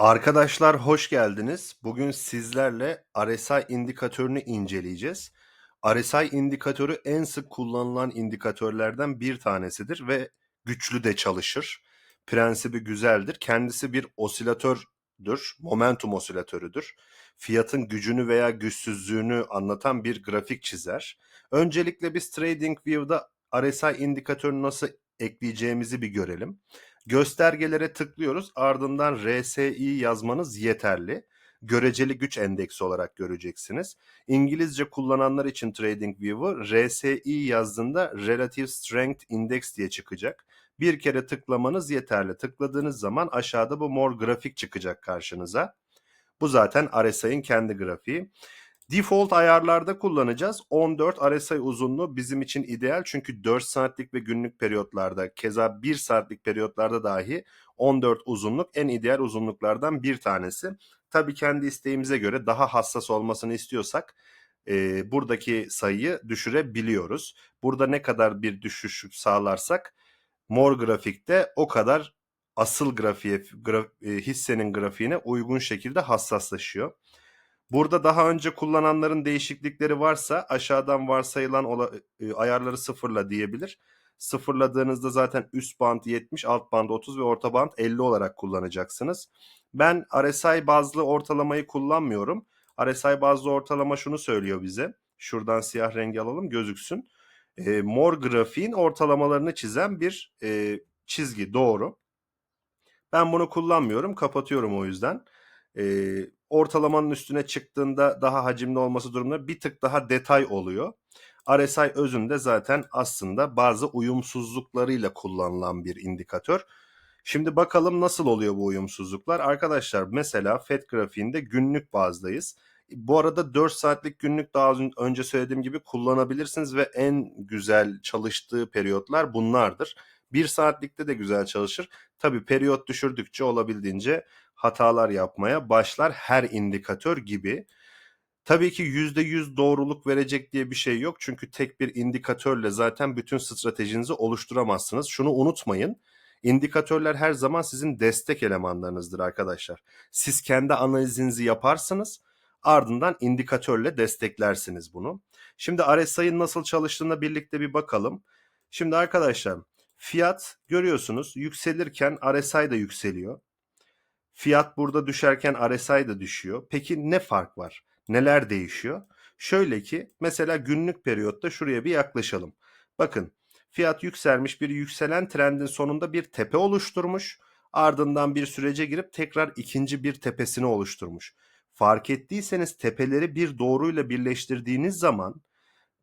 Arkadaşlar hoş geldiniz. Bugün sizlerle RSI indikatörünü inceleyeceğiz. RSI indikatörü en sık kullanılan indikatörlerden bir tanesidir ve güçlü de çalışır. Prensibi güzeldir. Kendisi bir osilatördür, momentum osilatörüdür. Fiyatın gücünü veya güçsüzlüğünü anlatan bir grafik çizer. Öncelikle biz TradingView'da RSI indikatörünü nasıl ekleyeceğimizi bir görelim. Göstergelere tıklıyoruz. Ardından RSI yazmanız yeterli. Göreceli güç endeksi olarak göreceksiniz. İngilizce kullananlar için TradingView'u RSI yazdığında Relative Strength Index diye çıkacak. Bir kere tıklamanız yeterli. Tıkladığınız zaman aşağıda bu mor grafik çıkacak karşınıza. Bu zaten RSI'nin kendi grafiği. Default ayarlarda kullanacağız. 14 RSI uzunluğu bizim için ideal çünkü 4 saatlik ve günlük periyotlarda keza 1 saatlik periyotlarda dahi 14 uzunluk en ideal uzunluklardan bir tanesi. Tabii kendi isteğimize göre daha hassas olmasını istiyorsak e, buradaki sayıyı düşürebiliyoruz. Burada ne kadar bir düşüş sağlarsak mor grafikte o kadar asıl grafiğe, graf, e, hissenin grafiğine uygun şekilde hassaslaşıyor. Burada daha önce kullananların değişiklikleri varsa aşağıdan varsayılan ola, e, ayarları sıfırla diyebilir. Sıfırladığınızda zaten üst band 70, alt band 30 ve orta band 50 olarak kullanacaksınız. Ben RSI bazlı ortalamayı kullanmıyorum. RSI bazlı ortalama şunu söylüyor bize. Şuradan siyah rengi alalım gözüksün. E, mor grafiğin ortalamalarını çizen bir e, çizgi doğru. Ben bunu kullanmıyorum kapatıyorum o yüzden. E, ortalamanın üstüne çıktığında daha hacimli olması durumunda bir tık daha detay oluyor. RSI özünde zaten aslında bazı uyumsuzluklarıyla kullanılan bir indikatör. Şimdi bakalım nasıl oluyor bu uyumsuzluklar. Arkadaşlar mesela FED grafiğinde günlük bazdayız. Bu arada 4 saatlik günlük daha önce söylediğim gibi kullanabilirsiniz ve en güzel çalıştığı periyotlar bunlardır. 1 saatlikte de güzel çalışır. Tabi periyot düşürdükçe olabildiğince hatalar yapmaya başlar her indikatör gibi. Tabii ki %100 doğruluk verecek diye bir şey yok. Çünkü tek bir indikatörle zaten bütün stratejinizi oluşturamazsınız. Şunu unutmayın. İndikatörler her zaman sizin destek elemanlarınızdır arkadaşlar. Siz kendi analizinizi yaparsınız. Ardından indikatörle desteklersiniz bunu. Şimdi RSI'nin nasıl çalıştığına birlikte bir bakalım. Şimdi arkadaşlar fiyat görüyorsunuz yükselirken RSI de yükseliyor. Fiyat burada düşerken RSI de düşüyor. Peki ne fark var? Neler değişiyor? Şöyle ki mesela günlük periyotta şuraya bir yaklaşalım. Bakın fiyat yükselmiş bir yükselen trendin sonunda bir tepe oluşturmuş. Ardından bir sürece girip tekrar ikinci bir tepesini oluşturmuş. Fark ettiyseniz tepeleri bir doğruyla birleştirdiğiniz zaman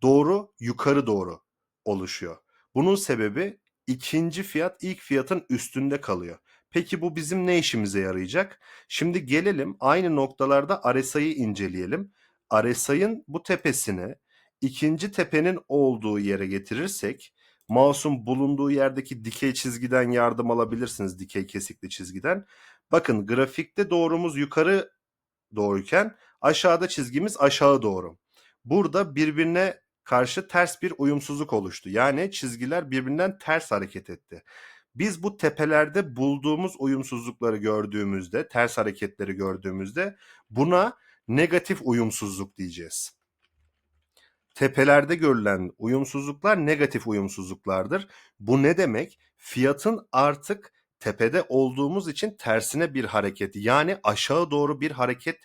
doğru yukarı doğru oluşuyor. Bunun sebebi ikinci fiyat ilk fiyatın üstünde kalıyor. Peki bu bizim ne işimize yarayacak? Şimdi gelelim aynı noktalarda RSI'yi inceleyelim. RSI'ın bu tepesine ikinci tepenin olduğu yere getirirsek mouse'un bulunduğu yerdeki dikey çizgiden yardım alabilirsiniz. Dikey kesikli çizgiden. Bakın grafikte doğrumuz yukarı doğruyken aşağıda çizgimiz aşağı doğru. Burada birbirine karşı ters bir uyumsuzluk oluştu. Yani çizgiler birbirinden ters hareket etti. Biz bu tepelerde bulduğumuz uyumsuzlukları gördüğümüzde, ters hareketleri gördüğümüzde buna negatif uyumsuzluk diyeceğiz. Tepelerde görülen uyumsuzluklar negatif uyumsuzluklardır. Bu ne demek? Fiyatın artık tepede olduğumuz için tersine bir hareket yani aşağı doğru bir hareket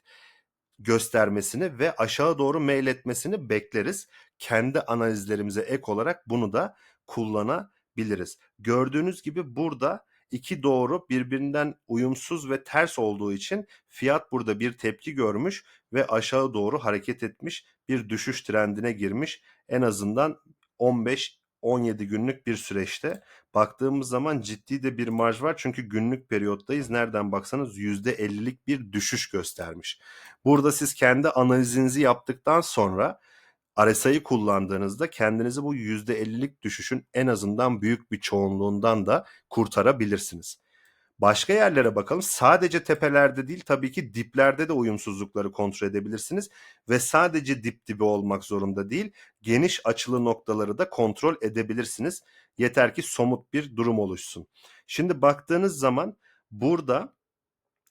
göstermesini ve aşağı doğru meyletmesini bekleriz. Kendi analizlerimize ek olarak bunu da kullanabiliriz biliriz. Gördüğünüz gibi burada iki doğru birbirinden uyumsuz ve ters olduğu için fiyat burada bir tepki görmüş ve aşağı doğru hareket etmiş bir düşüş trendine girmiş. En azından 15 17 günlük bir süreçte baktığımız zaman ciddi de bir marj var. Çünkü günlük periyottayız. Nereden baksanız %50'lik bir düşüş göstermiş. Burada siz kendi analizinizi yaptıktan sonra RSI'yi kullandığınızda kendinizi bu %50'lik düşüşün en azından büyük bir çoğunluğundan da kurtarabilirsiniz. Başka yerlere bakalım. Sadece tepelerde değil tabii ki diplerde de uyumsuzlukları kontrol edebilirsiniz ve sadece dip dibi olmak zorunda değil. Geniş açılı noktaları da kontrol edebilirsiniz. Yeter ki somut bir durum oluşsun. Şimdi baktığınız zaman burada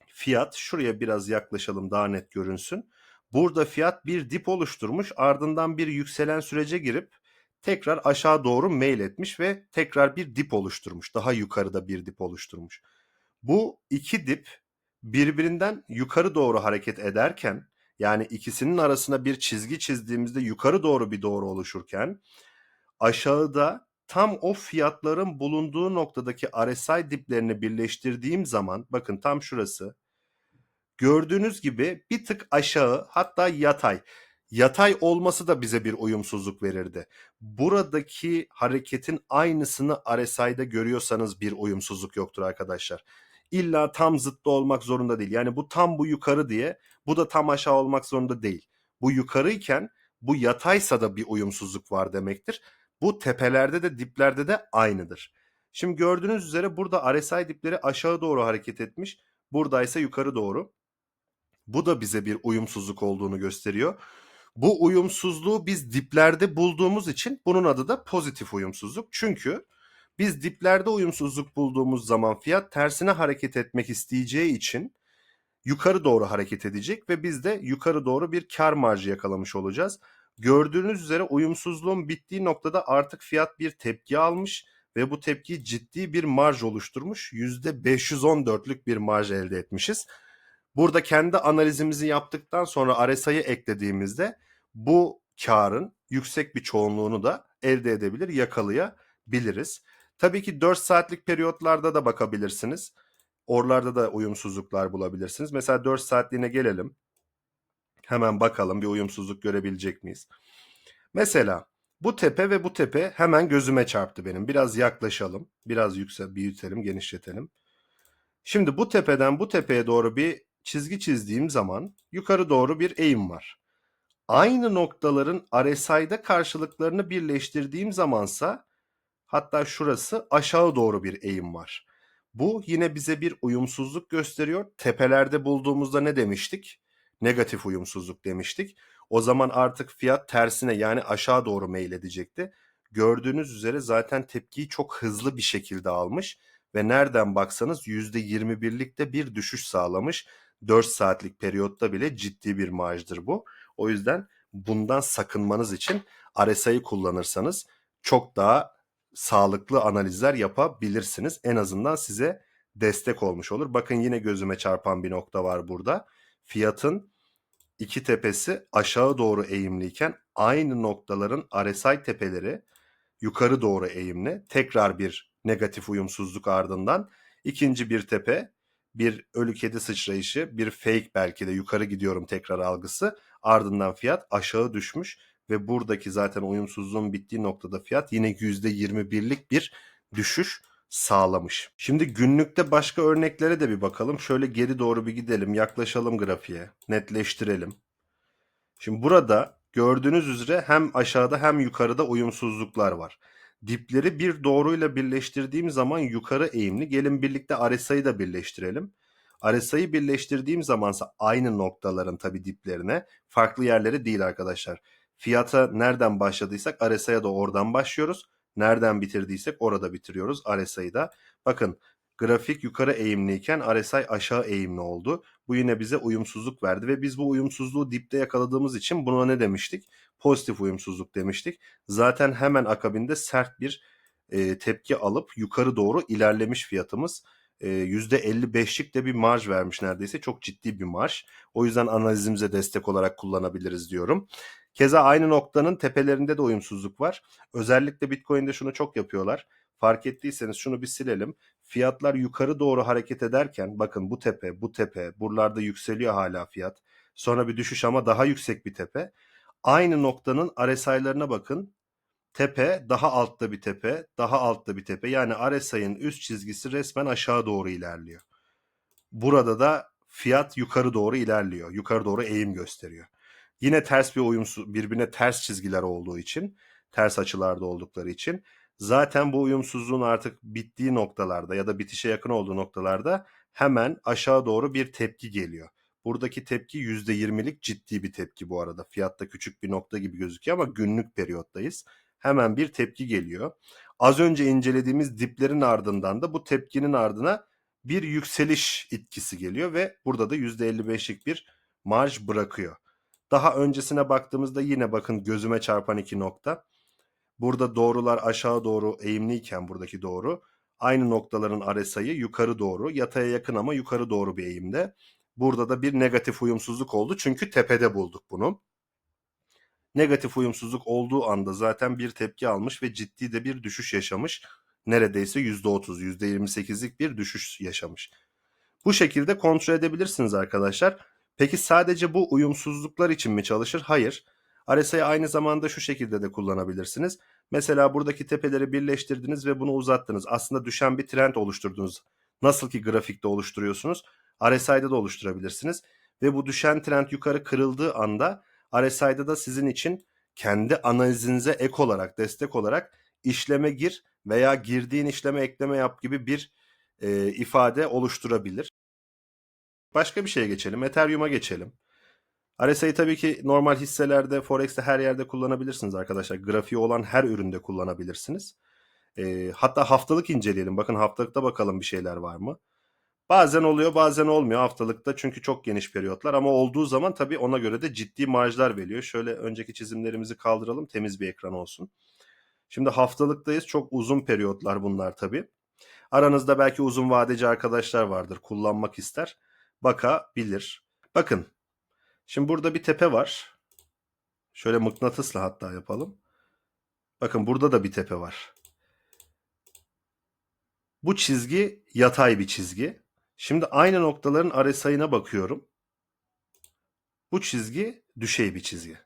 fiyat şuraya biraz yaklaşalım daha net görünsün. Burada fiyat bir dip oluşturmuş ardından bir yükselen sürece girip tekrar aşağı doğru mail etmiş ve tekrar bir dip oluşturmuş. Daha yukarıda bir dip oluşturmuş. Bu iki dip birbirinden yukarı doğru hareket ederken yani ikisinin arasına bir çizgi çizdiğimizde yukarı doğru bir doğru oluşurken aşağıda tam o fiyatların bulunduğu noktadaki RSI diplerini birleştirdiğim zaman bakın tam şurası gördüğünüz gibi bir tık aşağı hatta yatay. Yatay olması da bize bir uyumsuzluk verirdi. Buradaki hareketin aynısını RSI'de görüyorsanız bir uyumsuzluk yoktur arkadaşlar. İlla tam zıttı olmak zorunda değil. Yani bu tam bu yukarı diye bu da tam aşağı olmak zorunda değil. Bu yukarıyken bu yataysa da bir uyumsuzluk var demektir. Bu tepelerde de diplerde de aynıdır. Şimdi gördüğünüz üzere burada RSI dipleri aşağı doğru hareket etmiş. Buradaysa yukarı doğru. Bu da bize bir uyumsuzluk olduğunu gösteriyor. Bu uyumsuzluğu biz diplerde bulduğumuz için bunun adı da pozitif uyumsuzluk. Çünkü biz diplerde uyumsuzluk bulduğumuz zaman fiyat tersine hareket etmek isteyeceği için yukarı doğru hareket edecek ve biz de yukarı doğru bir kar marjı yakalamış olacağız. Gördüğünüz üzere uyumsuzluğun bittiği noktada artık fiyat bir tepki almış ve bu tepki ciddi bir marj oluşturmuş. %514'lük bir marj elde etmişiz. Burada kendi analizimizi yaptıktan sonra RSI'yi eklediğimizde bu karın yüksek bir çoğunluğunu da elde edebilir, yakalayabiliriz. Tabii ki 4 saatlik periyotlarda da bakabilirsiniz. Oralarda da uyumsuzluklar bulabilirsiniz. Mesela 4 saatliğine gelelim. Hemen bakalım bir uyumsuzluk görebilecek miyiz? Mesela bu tepe ve bu tepe hemen gözüme çarptı benim. Biraz yaklaşalım. Biraz yüksel, büyütelim, genişletelim. Şimdi bu tepeden bu tepeye doğru bir çizgi çizdiğim zaman yukarı doğru bir eğim var. Aynı noktaların RSI'de karşılıklarını birleştirdiğim zamansa hatta şurası aşağı doğru bir eğim var. Bu yine bize bir uyumsuzluk gösteriyor. Tepelerde bulduğumuzda ne demiştik? Negatif uyumsuzluk demiştik. O zaman artık fiyat tersine yani aşağı doğru meyledecekti. Gördüğünüz üzere zaten tepkiyi çok hızlı bir şekilde almış ve nereden baksanız %21'lik de bir düşüş sağlamış. 4 saatlik periyotta bile ciddi bir marjdır bu. O yüzden bundan sakınmanız için RSI'yi kullanırsanız çok daha sağlıklı analizler yapabilirsiniz. En azından size destek olmuş olur. Bakın yine gözüme çarpan bir nokta var burada. Fiyatın iki tepesi aşağı doğru eğimliyken aynı noktaların RSI tepeleri yukarı doğru eğimli. Tekrar bir negatif uyumsuzluk ardından ikinci bir tepe bir ölü kedi sıçrayışı, bir fake belki de yukarı gidiyorum tekrar algısı. Ardından fiyat aşağı düşmüş ve buradaki zaten uyumsuzluğun bittiği noktada fiyat yine %21'lik bir düşüş sağlamış. Şimdi günlükte başka örneklere de bir bakalım. Şöyle geri doğru bir gidelim, yaklaşalım grafiğe, netleştirelim. Şimdi burada gördüğünüz üzere hem aşağıda hem yukarıda uyumsuzluklar var. Dipleri bir doğruyla birleştirdiğim zaman yukarı eğimli. Gelin birlikte RSI'yi da birleştirelim. RSI'yi birleştirdiğim zamansa aynı noktaların tabi diplerine farklı yerleri değil arkadaşlar. Fiyata nereden başladıysak RSI'ye de oradan başlıyoruz. Nereden bitirdiysek orada bitiriyoruz RSI'da. Bakın grafik yukarı eğimliyken RSI aşağı eğimli oldu. Bu yine bize uyumsuzluk verdi ve biz bu uyumsuzluğu dipte yakaladığımız için buna ne demiştik? Pozitif uyumsuzluk demiştik. Zaten hemen akabinde sert bir e, tepki alıp yukarı doğru ilerlemiş fiyatımız. E, %55'lik de bir marj vermiş neredeyse. Çok ciddi bir marj. O yüzden analizimize destek olarak kullanabiliriz diyorum. Keza aynı noktanın tepelerinde de uyumsuzluk var. Özellikle Bitcoin'de şunu çok yapıyorlar. Fark ettiyseniz şunu bir silelim. Fiyatlar yukarı doğru hareket ederken bakın bu tepe, bu tepe, buralarda yükseliyor hala fiyat. Sonra bir düşüş ama daha yüksek bir tepe. Aynı noktanın RSI'larına bakın. Tepe, daha altta bir tepe, daha altta bir tepe. Yani RSI'nin üst çizgisi resmen aşağı doğru ilerliyor. Burada da fiyat yukarı doğru ilerliyor. Yukarı doğru eğim gösteriyor. Yine ters bir uyumsuz, birbirine ters çizgiler olduğu için, ters açılarda oldukları için zaten bu uyumsuzluğun artık bittiği noktalarda ya da bitişe yakın olduğu noktalarda hemen aşağı doğru bir tepki geliyor. Buradaki tepki %20'lik ciddi bir tepki bu arada. Fiyatta küçük bir nokta gibi gözüküyor ama günlük periyottayız. Hemen bir tepki geliyor. Az önce incelediğimiz diplerin ardından da bu tepkinin ardına bir yükseliş etkisi geliyor ve burada da %55'lik bir marj bırakıyor. Daha öncesine baktığımızda yine bakın gözüme çarpan iki nokta. Burada doğrular aşağı doğru eğimliyken buradaki doğru aynı noktaların RSI'yi yukarı doğru yataya yakın ama yukarı doğru bir eğimde. Burada da bir negatif uyumsuzluk oldu çünkü tepede bulduk bunu. Negatif uyumsuzluk olduğu anda zaten bir tepki almış ve ciddi de bir düşüş yaşamış. Neredeyse %30, %28'lik bir düşüş yaşamış. Bu şekilde kontrol edebilirsiniz arkadaşlar. Peki sadece bu uyumsuzluklar için mi çalışır? Hayır. RSI'yi aynı zamanda şu şekilde de kullanabilirsiniz. Mesela buradaki tepeleri birleştirdiniz ve bunu uzattınız. Aslında düşen bir trend oluşturdunuz. Nasıl ki grafikte oluşturuyorsunuz. RSI'de de oluşturabilirsiniz. Ve bu düşen trend yukarı kırıldığı anda RSI'da da sizin için kendi analizinize ek olarak, destek olarak işleme gir veya girdiğin işleme ekleme yap gibi bir e, ifade oluşturabilir. Başka bir şeye geçelim. Ethereum'a geçelim. RSI'yi tabii ki normal hisselerde, Forex'te her yerde kullanabilirsiniz arkadaşlar. Grafiği olan her üründe kullanabilirsiniz. E, hatta haftalık inceleyelim. Bakın haftalıkta bakalım bir şeyler var mı? Bazen oluyor bazen olmuyor haftalıkta çünkü çok geniş periyotlar ama olduğu zaman tabii ona göre de ciddi marjlar veriyor. Şöyle önceki çizimlerimizi kaldıralım temiz bir ekran olsun. Şimdi haftalıktayız çok uzun periyotlar bunlar tabii. Aranızda belki uzun vadeci arkadaşlar vardır kullanmak ister bakabilir. Bakın şimdi burada bir tepe var. Şöyle mıknatısla hatta yapalım. Bakın burada da bir tepe var. Bu çizgi yatay bir çizgi. Şimdi aynı noktaların RSI'ına bakıyorum. Bu çizgi düşey bir çizgi.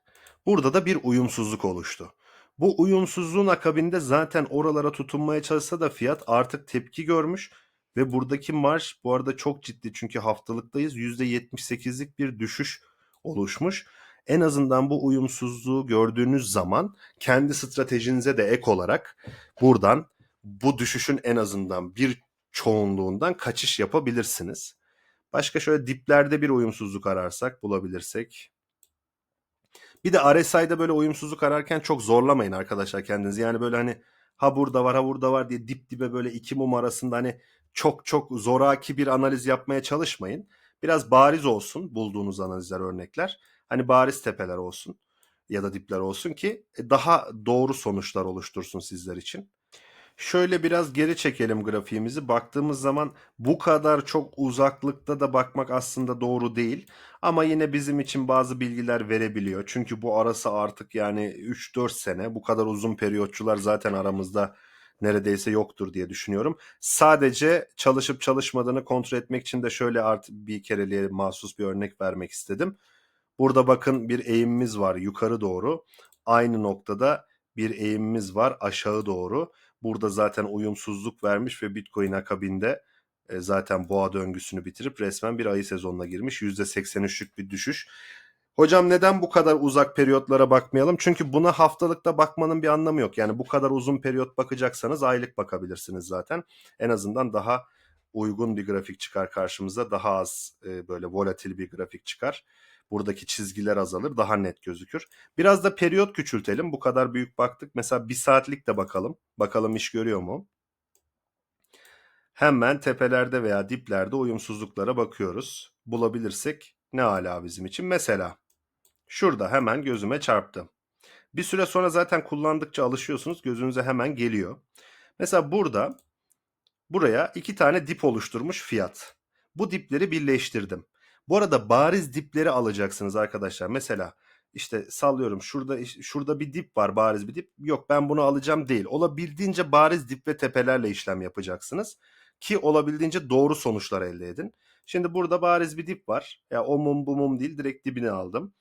Burada da bir uyumsuzluk oluştu. Bu uyumsuzluğun akabinde zaten oralara tutunmaya çalışsa da fiyat artık tepki görmüş ve buradaki marş bu arada çok ciddi çünkü haftalıktayız %78'lik bir düşüş oluşmuş. En azından bu uyumsuzluğu gördüğünüz zaman kendi stratejinize de ek olarak buradan bu düşüşün en azından bir çoğunluğundan kaçış yapabilirsiniz. Başka şöyle diplerde bir uyumsuzluk ararsak bulabilirsek. Bir de RSI'de böyle uyumsuzluk ararken çok zorlamayın arkadaşlar kendinizi. Yani böyle hani ha burada var ha burada var diye dip dibe böyle iki mum arasında hani çok çok zoraki bir analiz yapmaya çalışmayın. Biraz bariz olsun bulduğunuz analizler örnekler. Hani bariz tepeler olsun ya da dipler olsun ki daha doğru sonuçlar oluştursun sizler için. Şöyle biraz geri çekelim grafiğimizi. Baktığımız zaman bu kadar çok uzaklıkta da bakmak aslında doğru değil. Ama yine bizim için bazı bilgiler verebiliyor. Çünkü bu arası artık yani 3-4 sene. Bu kadar uzun periyotçular zaten aramızda neredeyse yoktur diye düşünüyorum. Sadece çalışıp çalışmadığını kontrol etmek için de şöyle artık bir kereliğe mahsus bir örnek vermek istedim. Burada bakın bir eğimimiz var yukarı doğru. Aynı noktada bir eğimimiz var aşağı doğru. Burada zaten uyumsuzluk vermiş ve Bitcoin akabinde e, zaten boğa döngüsünü bitirip resmen bir ayı sezonuna girmiş. %83'lük bir düşüş. Hocam neden bu kadar uzak periyotlara bakmayalım? Çünkü buna haftalıkta bakmanın bir anlamı yok. Yani bu kadar uzun periyot bakacaksanız aylık bakabilirsiniz zaten. En azından daha uygun bir grafik çıkar karşımıza. Daha az e, böyle volatil bir grafik çıkar. Buradaki çizgiler azalır, daha net gözükür. Biraz da periyot küçültelim. Bu kadar büyük baktık. Mesela bir saatlik de bakalım. Bakalım iş görüyor mu? Hemen tepelerde veya diplerde uyumsuzluklara bakıyoruz. Bulabilirsek ne ala bizim için. Mesela şurada hemen gözüme çarptı. Bir süre sonra zaten kullandıkça alışıyorsunuz. Gözünüze hemen geliyor. Mesela burada buraya iki tane dip oluşturmuş fiyat. Bu dipleri birleştirdim. Bu arada bariz dipleri alacaksınız arkadaşlar. Mesela işte sallıyorum şurada şurada bir dip var bariz bir dip. Yok ben bunu alacağım değil. Olabildiğince bariz dip ve tepelerle işlem yapacaksınız. Ki olabildiğince doğru sonuçlar elde edin. Şimdi burada bariz bir dip var. Ya o mum bu mum değil direkt dibini aldım.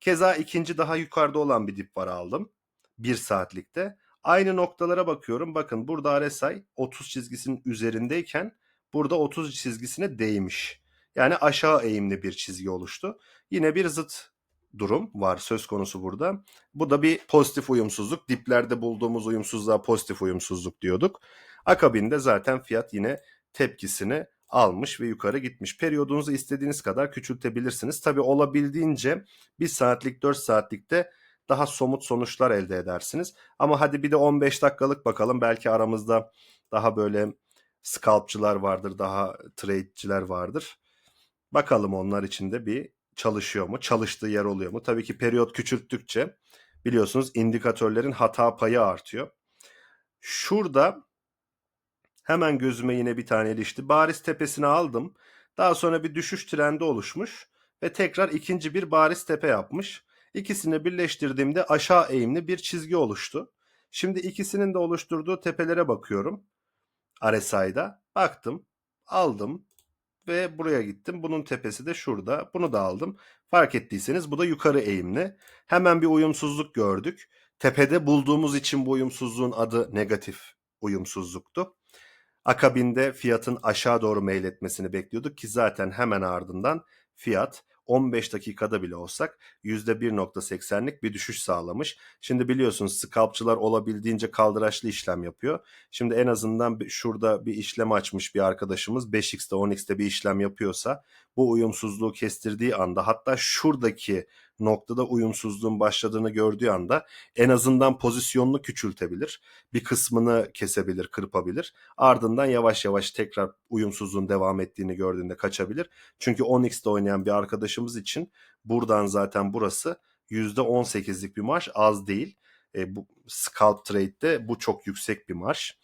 Keza ikinci daha yukarıda olan bir dip var aldım. Bir saatlikte. Aynı noktalara bakıyorum. Bakın burada RSI 30 çizgisinin üzerindeyken burada 30 çizgisine değmiş. Yani aşağı eğimli bir çizgi oluştu. Yine bir zıt durum var söz konusu burada. Bu da bir pozitif uyumsuzluk. Diplerde bulduğumuz uyumsuzluğa pozitif uyumsuzluk diyorduk. Akabinde zaten fiyat yine tepkisini almış ve yukarı gitmiş. Periyodunuzu istediğiniz kadar küçültebilirsiniz. Tabi olabildiğince 1 saatlik 4 saatlikte daha somut sonuçlar elde edersiniz. Ama hadi bir de 15 dakikalık bakalım. Belki aramızda daha böyle scalpçılar vardır, daha trade'ciler vardır. Bakalım onlar için de bir çalışıyor mu? Çalıştığı yer oluyor mu? Tabii ki periyot küçülttükçe biliyorsunuz indikatörlerin hata payı artıyor. Şurada hemen gözüme yine bir tane ilişti. Bariz tepesini aldım. Daha sonra bir düşüş trendi oluşmuş ve tekrar ikinci bir bariz tepe yapmış. İkisini birleştirdiğimde aşağı eğimli bir çizgi oluştu. Şimdi ikisinin de oluşturduğu tepelere bakıyorum. RSI'da. Baktım, aldım ve buraya gittim. Bunun tepesi de şurada. Bunu da aldım. Fark ettiyseniz bu da yukarı eğimli. Hemen bir uyumsuzluk gördük. Tepede bulduğumuz için bu uyumsuzluğun adı negatif uyumsuzluktu. Akabinde fiyatın aşağı doğru meyletmesini bekliyorduk ki zaten hemen ardından fiyat 15 dakikada bile olsak %1.80'lik bir düşüş sağlamış. Şimdi biliyorsunuz scalpçılar olabildiğince kaldıraçlı işlem yapıyor. Şimdi en azından şurada bir işlem açmış bir arkadaşımız 5x'te 10x'te bir işlem yapıyorsa bu uyumsuzluğu kestirdiği anda hatta şuradaki noktada uyumsuzluğun başladığını gördüğü anda en azından pozisyonunu küçültebilir. Bir kısmını kesebilir, kırpabilir. Ardından yavaş yavaş tekrar uyumsuzluğun devam ettiğini gördüğünde kaçabilir. Çünkü 10x'te oynayan bir arkadaşımız için buradan zaten burası %18'lik bir marş az değil. E, bu scalp trade'de bu çok yüksek bir marş.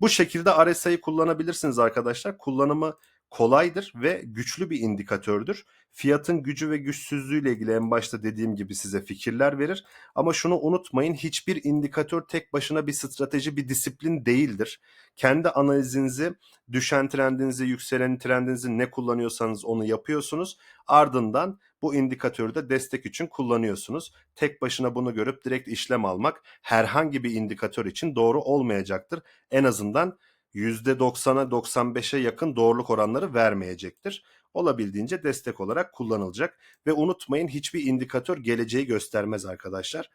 Bu şekilde RSI'yi kullanabilirsiniz arkadaşlar. Kullanımı kolaydır ve güçlü bir indikatördür. Fiyatın gücü ve güçsüzlüğüyle ilgili en başta dediğim gibi size fikirler verir. Ama şunu unutmayın hiçbir indikatör tek başına bir strateji, bir disiplin değildir. Kendi analizinizi, düşen trendinizi, yükselen trendinizi ne kullanıyorsanız onu yapıyorsunuz. Ardından bu indikatörü de destek için kullanıyorsunuz. Tek başına bunu görüp direkt işlem almak herhangi bir indikatör için doğru olmayacaktır. En azından %90'a 95'e yakın doğruluk oranları vermeyecektir. Olabildiğince destek olarak kullanılacak ve unutmayın hiçbir indikatör geleceği göstermez arkadaşlar.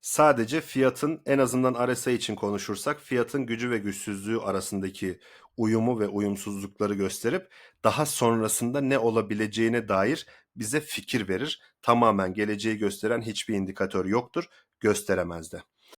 Sadece fiyatın en azından RSI için konuşursak fiyatın gücü ve güçsüzlüğü arasındaki uyumu ve uyumsuzlukları gösterip daha sonrasında ne olabileceğine dair bize fikir verir. Tamamen geleceği gösteren hiçbir indikatör yoktur, gösteremez de.